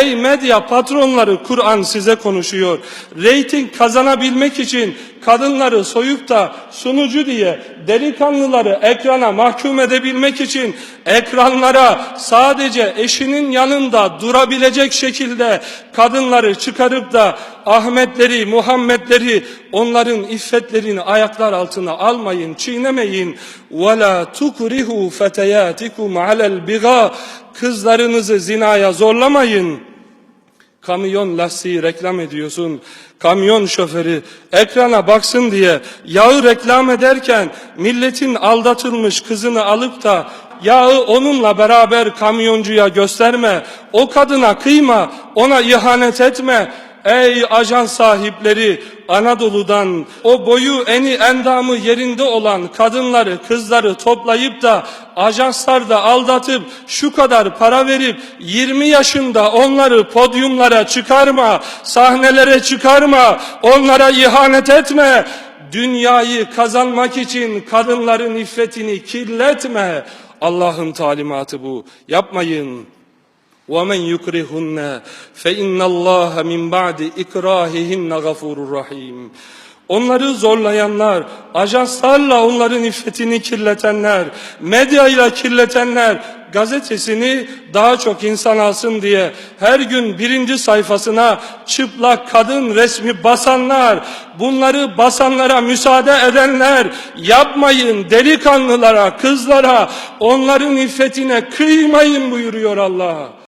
Ey medya patronları Kur'an size konuşuyor. Reyting kazanabilmek için kadınları soyup da sunucu diye delikanlıları ekrana mahkum edebilmek için ekranlara sadece eşinin yanında durabilecek şekilde kadınları çıkarıp da Ahmetleri, Muhammedleri onların iffetlerini ayaklar altına almayın, çiğnemeyin. وَلَا تُكْرِهُ فَتَيَاتِكُمْ عَلَى الْبِغَى Kızlarınızı zinaya zorlamayın. Kamyon lastiği reklam ediyorsun. Kamyon şoförü ekrana baksın diye yağı reklam ederken milletin aldatılmış kızını alıp da yağı onunla beraber kamyoncuya gösterme. O kadına kıyma, ona ihanet etme. Ey ajans sahipleri Anadolu'dan o boyu eni endamı yerinde olan kadınları kızları toplayıp da ajanslarda aldatıp şu kadar para verip 20 yaşında onları podyumlara çıkarma, sahnelere çıkarma, onlara ihanet etme. Dünyayı kazanmak için kadınların iffetini kirletme. Allah'ın talimatı bu. Yapmayın. وَمَنْ يُكْرِهُنَّ فَاِنَّ اللّٰهَ مِنْ بَعْدِ اِكْرَاهِهِنَّ غَفُورٌ رَحِيمٌ Onları zorlayanlar, ajanslarla onların iffetini kirletenler, medyayla kirletenler, gazetesini daha çok insan alsın diye her gün birinci sayfasına çıplak kadın resmi basanlar, bunları basanlara müsaade edenler, yapmayın delikanlılara, kızlara, onların iffetine kıymayın buyuruyor Allah.